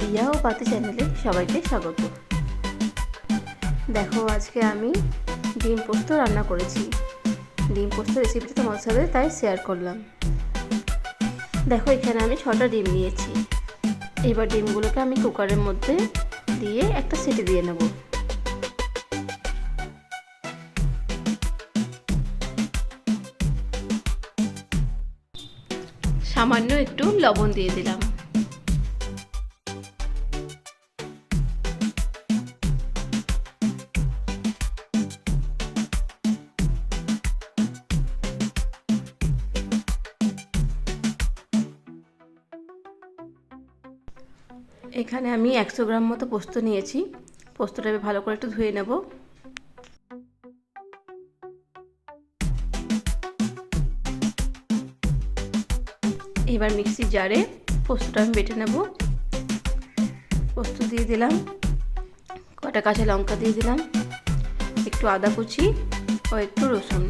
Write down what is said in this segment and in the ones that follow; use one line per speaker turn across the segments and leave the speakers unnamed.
দিয়া ও পাতি চ্যানেলে সবাইকে স্বাগত। দেখো, আজকে আমি ডিম পোস্ত রান্না করেছি। ডিম পোস্ত রেসিপিটা তোমার সাথে তাই শেয়ার করলাম। দেখো, এখানে আমি ছটা ডিম নিয়েছি। এবার ডিমগুলোকে আমি কুকারের মধ্যে দিয়ে একটা সিটি দিয়ে নেব। সামান্য একটু লবণ দিয়ে দিলাম। এখানে আমি একশো গ্রাম মতো পোস্ত নিয়েছি। পোস্তটা ভালো করে একটু ধুয়ে নেব। এবার মিক্সি জারে পোস্তটা আমি বেটে নেব। পোস্ত দিয়ে দিলাম। কটা কাঁচা লঙ্কা দিয়ে দিলাম। একটু আদা কুচি ও একটু রসুন।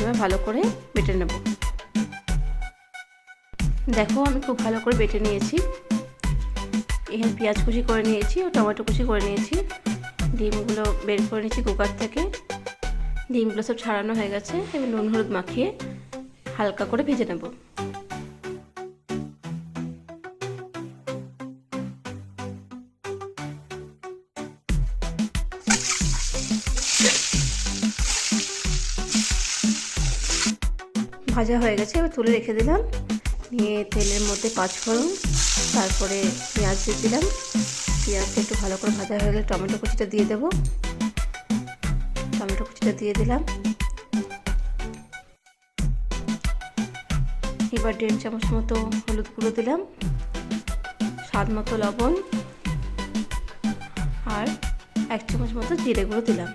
এবার ভালো করে বেটে নেব। দেখো, আমি খুব ভালো করে বেটে নিয়েছি। এখানে পেঁয়াজ কুচি করে নিয়েছি ও টমেটো কুচি করে নিয়েছি। ডিমগুলো বের করে নিয়েছি কুকার থেকে। ডিমগুলো সব ছাড়ানো হয়ে গেছে। এবার নুন, হলুদ মাখিয়ে হালকা করে ভেজে নেব। ভাজা হয়ে গেছে, এবার তুলে রেখে দিলাম। নিয়ে তেলের মধ্যে পাঁচফোড়ন তারপরে পেঁয়াজ দিয়ে দিলাম। পেঁয়াজটা একটু ভালো করে ভাজা হয়ে গেলে টমেটো কুচিটা দিয়ে দেবো। টমেটো কুচিটা দিয়ে দিলাম। এবার দেড় চামচ মতো হলুদ গুঁড়ো দিলাম। স্বাদ মতো লবণ আর এক চামচ মতো জিরে গুঁড়ো দিলাম।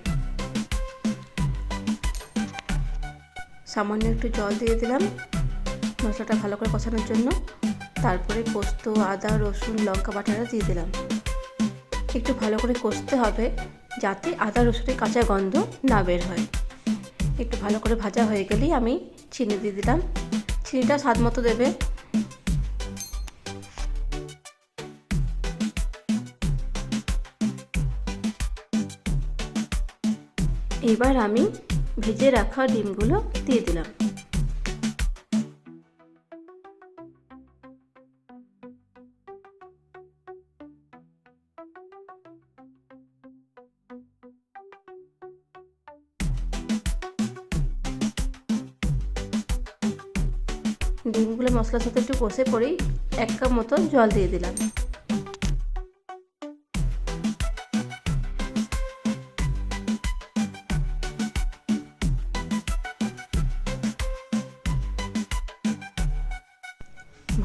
সামান্য একটু জল দিয়ে দিলাম। মশলাটা ভালো করে কষানোর জন্য তারপরে পোস্ত, আদা, রসুন, লঙ্কা বাটাটা দিয়ে দিলাম। একটু ভালো করে কষতে হবে যাতে আদা, রসুনের কাঁচা গন্ধ না বের হয়। একটু ভালো করে ভাজা হয়ে গেলেই আমি চিনি দিয়ে দিলাম। চিনিটা স্বাদ মতো দেবে। এবার আমি ভেজে রাখা ডিমগুলো দিয়ে দিলাম। ডিমগুলো মশলার সাথে একটু কষে পরেই এক কাপ মতো জল দিয়ে দিলাম।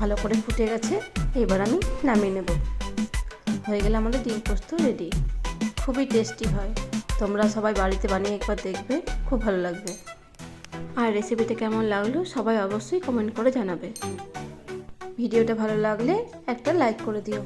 ভালো করে ফুটে গেছে, এবার আমি নামিয়ে নেব। হয়ে গেলে আমাদের ডিম পোস্ত রেডি খুবই টেস্টি হয়। তোমরা সবাই বাড়িতে বানিয়ে একবার দেখবে, খুব ভালো লাগবে। আর রেসিপিটা কেমন লাগল সবাই অবশ্যই কমেন্ট করে জানাবে। ভিডিওটা ভালো লাগলে একটা লাইক করে দিও।